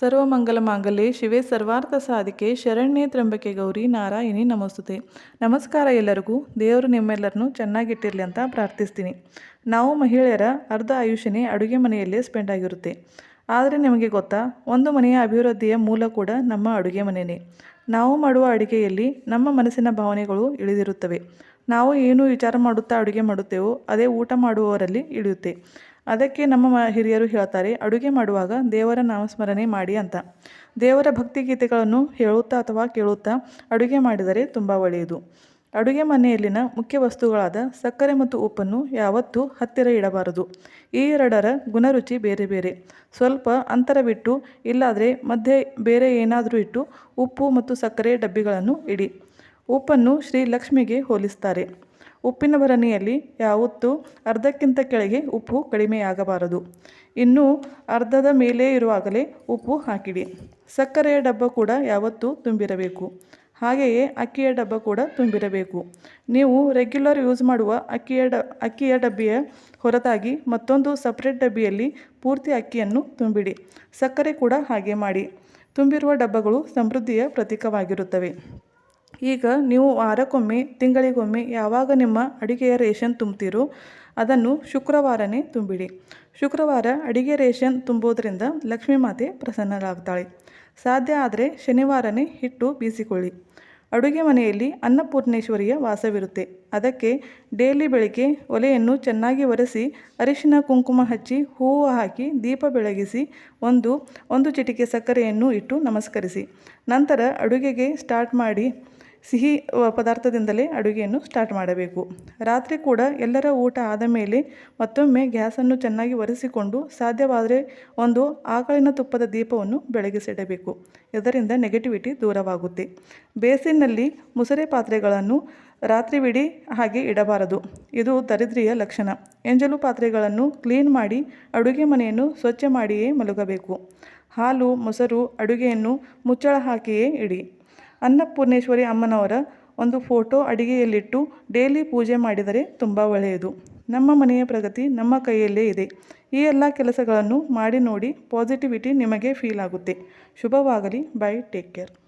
ಸರ್ವಮಂಗಲ ಮಾಂಗಲ್ಯ ಶಿವೆ ಸರ್ವಾರ್ಥ ಸಾಧಿಕೆ ಶರಣ್ಯೇ ತ್ರಂಬಕೆ ಗೌರಿ, ನಾರಾಯಣಿ ನಮಸ್ತುತೆ. ನಮಸ್ಕಾರ ಎಲ್ಲರಿಗೂ. ದೇವರು ನಿಮ್ಮೆಲ್ಲರನ್ನೂ ಚೆನ್ನಾಗಿಟ್ಟಿರಲಿ ಅಂತ ಪ್ರಾರ್ಥಿಸ್ತೀನಿ. ನಾವು ಮಹಿಳೆಯರ ಅರ್ಧ ಆಯುಷ್ಯನೇ ಅಡುಗೆ ಮನೆಯಲ್ಲೇ ಸ್ಪೆಂಡ್ ಆಗಿರುತ್ತೆ. ಆದರೆ ನಿಮಗೆ ಗೊತ್ತಾ? ಒಂದು ಮನೆಯ ಅಭಿವೃದ್ಧಿಯ ಮೂಲ ಕೂಡ ನಮ್ಮ ಅಡುಗೆ ಮನೆಯೇ ನಾವು ಮಾಡುವ ಅಡುಗೆಯಲ್ಲಿ ನಮ್ಮ ಮನಸ್ಸಿನ ಭಾವನೆಗಳು ಇಳಿದಿರುತ್ತವೆ. ನಾವು ಏನು ವಿಚಾರ ಮಾಡುತ್ತಾ ಅಡುಗೆ ಮಾಡುತ್ತೇವೋ, ಅದೇ ಊಟ ಮಾಡುವವರಲ್ಲಿ ಇಳಿಯುತ್ತೆ. ಅದಕ್ಕೆ ನಮ್ಮ ಹಿರಿಯರು ಹೇಳ್ತಾರೆ, ಅಡುಗೆ ಮಾಡುವಾಗ ದೇವರ ನಾಮಸ್ಮರಣೆ ಮಾಡಿ ಅಂತ. ದೇವರ ಭಕ್ತಿಗೀತೆಗಳನ್ನು ಹೇಳುತ್ತಾ ಅಥವಾ ಕೇಳುತ್ತಾ ಅಡುಗೆ ಮಾಡಿದರೆ ತುಂಬ ಒಳ್ಳೆಯದು. ಅಡುಗೆ ಮನೆಯಲ್ಲಿನ ಮುಖ್ಯ ವಸ್ತುಗಳಾದ ಸಕ್ಕರೆ ಮತ್ತು ಉಪ್ಪನ್ನು ಯಾವತ್ತೂ ಹತ್ತಿರ ಇಡಬಾರದು. ಈ ಎರಡರ ಗುಣರುಚಿ ಬೇರೆ ಬೇರೆ. ಸ್ವಲ್ಪ ಅಂತರವಿಟ್ಟು ಇಲ್ಲಾದರೆ ಮಧ್ಯೆ ಬೇರೆ ಏನಾದರೂ ಇಟ್ಟು ಉಪ್ಪು ಮತ್ತು ಸಕ್ಕರೆ ಡಬ್ಬಿಗಳನ್ನು ಇಡಿ. ಉಪ್ಪನ್ನು ಶ್ರೀ ಲಕ್ಷ್ಮಿಗೆ ಹೋಲಿಸ್ತಾರೆ. ಉಪ್ಪಿನ ಭರಣಿಯಲ್ಲಿ ಯಾವತ್ತೂ ಅರ್ಧಕ್ಕಿಂತ ಕೆಳಗೆ ಉಪ್ಪು ಕಡಿಮೆಯಾಗಬಾರದು. ಇನ್ನು ಅರ್ಧದ ಮೇಲೆ ಇರುವಾಗಲೇ ಉಪ್ಪು ಹಾಕಿಡಿ. ಸಕ್ಕರೆಯ ಡಬ್ಬ ಕೂಡ ಯಾವತ್ತೂ ತುಂಬಿರಬೇಕು. ಹಾಗೆಯೇ ಅಕ್ಕಿಯ ಡಬ್ಬ ಕೂಡ ತುಂಬಿರಬೇಕು. ನೀವು ರೆಗ್ಯುಲರ್ ಯೂಸ್ ಮಾಡುವ ಅಕ್ಕಿಯ ಡ, ಅಕ್ಕಿಯ ಡಬ್ಬಿಯ ಹೊರತಾಗಿ ಮತ್ತೊಂದು ಸಪ್ರೇಟ್ ಡಬ್ಬಿಯಲ್ಲಿ ಪೂರ್ತಿ ಅಕ್ಕಿಯನ್ನು ತುಂಬಿಡಿ. ಸಕ್ಕರೆ ಕೂಡ ಹಾಗೆ ಮಾಡಿ. ತುಂಬಿರುವ ಡಬ್ಬಗಳು ಸಮೃದ್ಧಿಯ ಪ್ರತೀಕವಾಗಿರುತ್ತವೆ. ಈಗ ನೀವು ವಾರಕ್ಕೊಮ್ಮೆ, ತಿಂಗಳಿಗೊಮ್ಮೆ ಯಾವಾಗ ನಿಮ್ಮ ಅಡಿಗೆಯ ರೇಷನ್ ತುಂಬ್ತೀರೋ ಅದನ್ನು ಶುಕ್ರವಾರನೇ ತುಂಬಿಡಿ. ಶುಕ್ರವಾರ ಅಡಿಗೆ ರೇಷನ್ ತುಂಬೋದ್ರಿಂದ ಲಕ್ಷ್ಮೀ ಮಾತೆ ಪ್ರಸನ್ನರಾಗ್ತಾಳೆ ಸಾಧ್ಯ ಆದರೆ ಶನಿವಾರನೇ ಹಿಟ್ಟು ಬೀಸಿಕೊಳ್ಳಿ. ಅಡುಗೆ ಮನೆಯಲ್ಲಿ ಅನ್ನಪೂರ್ಣೇಶ್ವರಿಯ ವಾಸವಿರುತ್ತೆ. ಅದಕ್ಕೆ ಡೈಲಿ ಬೆಳಗ್ಗೆ ಒಲೆಯನ್ನು ಚೆನ್ನಾಗಿ ಒರೆಸಿ ಅರಿಶಿನ ಕುಂಕುಮ ಹಚ್ಚಿ ಹೂವು ಹಾಕಿ ದೀಪ ಬೆಳಗಿಸಿ ಒಂದು ಒಂದು ಚಿಟಿಕೆ ಸಕ್ಕರೆಯನ್ನು ಇಟ್ಟು ನಮಸ್ಕರಿಸಿ. ನಂತರ ಅಡುಗೆಗೆ ಸ್ಟಾರ್ಟ್ ಮಾಡಿ ಸಿಹಿ ಪದಾರ್ಥದಿಂದಲೇ ಅಡುಗೆಯನ್ನು ಸ್ಟಾರ್ಟ್ ಮಾಡಬೇಕು. ರಾತ್ರಿ ಕೂಡ ಎಲ್ಲರ ಊಟ ಆದ ಮೇಲೆ ಮತ್ತೊಮ್ಮೆ ಗ್ಯಾಸನ್ನು ಚೆನ್ನಾಗಿ ಒರೆಸಿಕೊಂಡು ಸಾಧ್ಯವಾದರೆ ಒಂದು ಆಕಳಿನ ತುಪ್ಪದ ದೀಪವನ್ನು ಬೆಳಗಿಸಿಡಬೇಕು. ಇದರಿಂದ ನೆಗೆಟಿವಿಟಿ ದೂರವಾಗುತ್ತೆ. ಬೇಸಿನಲ್ಲಿ ಮುಸರೆ ಪಾತ್ರೆಗಳನ್ನು ರಾತ್ರಿವಿಡಿ ಹಾಗೆ ಇಡಬಾರದು. ಇದು ದರಿದ್ರಿಯ ಲಕ್ಷಣ. ಎಂಜಲು ಪಾತ್ರೆಗಳನ್ನು ಕ್ಲೀನ್ ಮಾಡಿ ಅಡುಗೆ ಮನೆಯನ್ನು ಸ್ವಚ್ಛ ಮಾಡಿಯೇ ಮಲಗಬೇಕು. ಹಾಲು, ಮೊಸರು, ಅಡುಗೆಯನ್ನು ಮುಚ್ಚಳ ಹಾಕಿಯೇ ಇಡಿ. ಅನ್ನಪೂರ್ಣೇಶ್ವರಿ ಅಮ್ಮನವರ ಒಂದು ಫೋಟೋ ಅಡಿಗೆಯಲ್ಲಿಟ್ಟು ಡೈಲಿ ಪೂಜೆ ಮಾಡಿದರೆ ತುಂಬ ಒಳ್ಳೆಯದು. ನಮ್ಮ ಮನೆಯ ಪ್ರಗತಿ ನಮ್ಮ ಕೈಯಲ್ಲೇ ಇದೆ. ಈ ಎಲ್ಲ ಕೆಲಸಗಳನ್ನು ಮಾಡಿ ನೋಡಿ ಪಾಸಿಟಿವಿಟಿ ನಿಮಗೆ ಫೀಲ್ ಆಗುತ್ತೆ. ಶುಭವಾಗಲಿ. Bye take care